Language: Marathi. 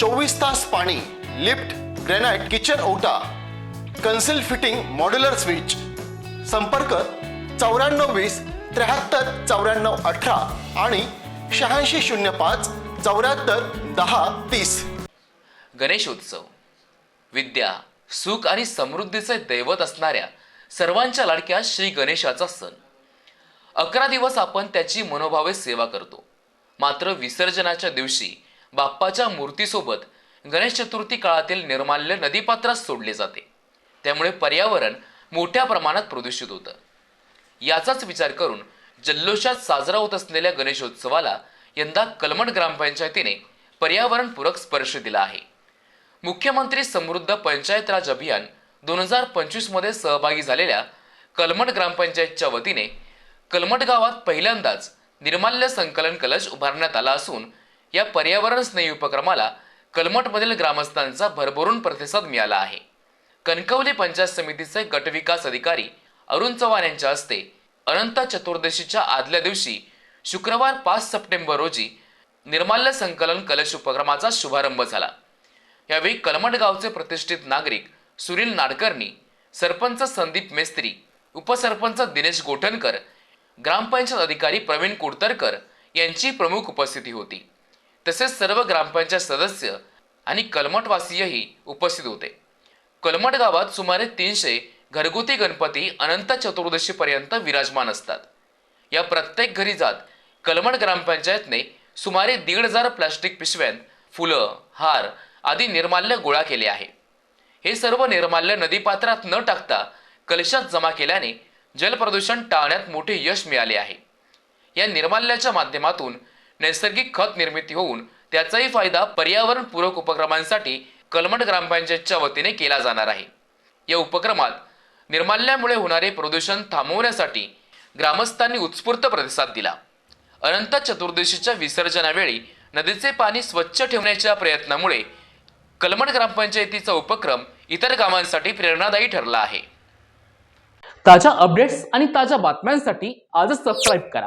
चोवीस तास पाणी लिफ्ट ग्रेनाइट किचन ओटा कन्सिल फिटिंग मॉड्युलर स्विच. संपर्क चौऱ्याण्णव वीस त्र्याहत्तर चौऱ्याण्णव अठरा आणि शहाऐंशी शून्य पाच चौऱ्याहत्तर दहा तीस. गणेशोत्सव. विद्या सुख आणि समृद्धीचे दैवत असणाऱ्या सर्वांच्या लाडक्या श्री गणेशाचा सण. अकरा दिवस आपण त्याची मनोभावे सेवा करतो. मात्र विसर्जनाच्या दिवशी बाप्पाच्या मूर्तीसोबत गणेश चतुर्थी काळातील निर्माल्य नदीपात्रात सोडले जाते. त्यामुळे पर्यावरण मोठ्या प्रमाणात प्रदूषित होतं. याचाच विचार करून जल्लोषात साजरा होत असलेल्या गणेशोत्सवाला यंदा कलमट ग्रामपंचायतीने पर्यावरणपूरक स्पर्श दिला आहे. मुख्यमंत्री समृद्ध पंचायत राज अभियान दोन हजार पंचवीसमध्ये सहभागी झालेल्या कलमट ग्रामपंचायतच्या वतीने कलमट गावात पहिल्यांदाच निर्माल्य संकलन कलश उभारण्यात आला असून या पर्यावरण स्नेही उपक्रमाला कलमटमधील ग्रामस्थांचा भरभरून प्रतिसाद मिळाला आहे. कणकवली पंचायत समितीचे गटविकास अधिकारी अरुण चव्हाण यांच्या हस्ते अनंत चतुर्दशीच्या आदल्या दिवशी शुक्रवार पाच सप्टेंबर रोजी निर्माल्य संकलन कलश उपक्रमाचा शुभारंभ झाला. यावेळी कलमट गावचे प्रतिष्ठित नागरिक सुनील नाडकर्णी सरपंच संदीप मेस्त्री उपसरपंच दिनेश गोठणकर ग्रामपंचायत अधिकारी प्रवीण कुडतरकर यांची प्रमुख उपस्थिती होती. तसेच सर्व ग्रामपंचायत सदस्य आणि कलमटवासीयही उपस्थित होते. कलमट गावात सुमारे तीनशे घरगुती गणपती अनंत चतुर्दशीपर्यंत विराजमान असतात. या प्रत्येक घरी जात कलमट ग्रामपंचायतने सुमारे दीड हजार प्लास्टिक पिशव्यांत फुलं हार आदी निर्माल्य गोळा केले आहे. हे सर्व निर्माल्य नदीपात्रात न टाकता कलशात जमा केल्याने जलप्रदूषण टाळण्यात मोठे यश मिळाले आहे. या निर्माल्याच्या माध्यमातून नैसर्गिक खत निर्मिती होऊन त्याचाही फायदा पर्यावरणपूरक उपक्रमांसाठी कलमट ग्रामपंचायतच्या वतीने केला जाणार आहे. या उपक्रमात निर्माल्यामुळे होणारे प्रदूषण थांबवण्यासाठी ग्रामस्थांनी उत्स्फूर्त प्रतिसाद दिला. अनंत चतुर्दशीच्या विसर्जनावेळी नदीचे पाणी स्वच्छ ठेवण्याच्या प्रयत्नामुळे कलमट ग्रामपंचायतीचा उपक्रम इतर गावांसाठी प्रेरणादायी ठरला आहे. ताज्या अपडेट्स आणि ताज्या बातम्यांसाठी आजच सबस्क्राईब करा.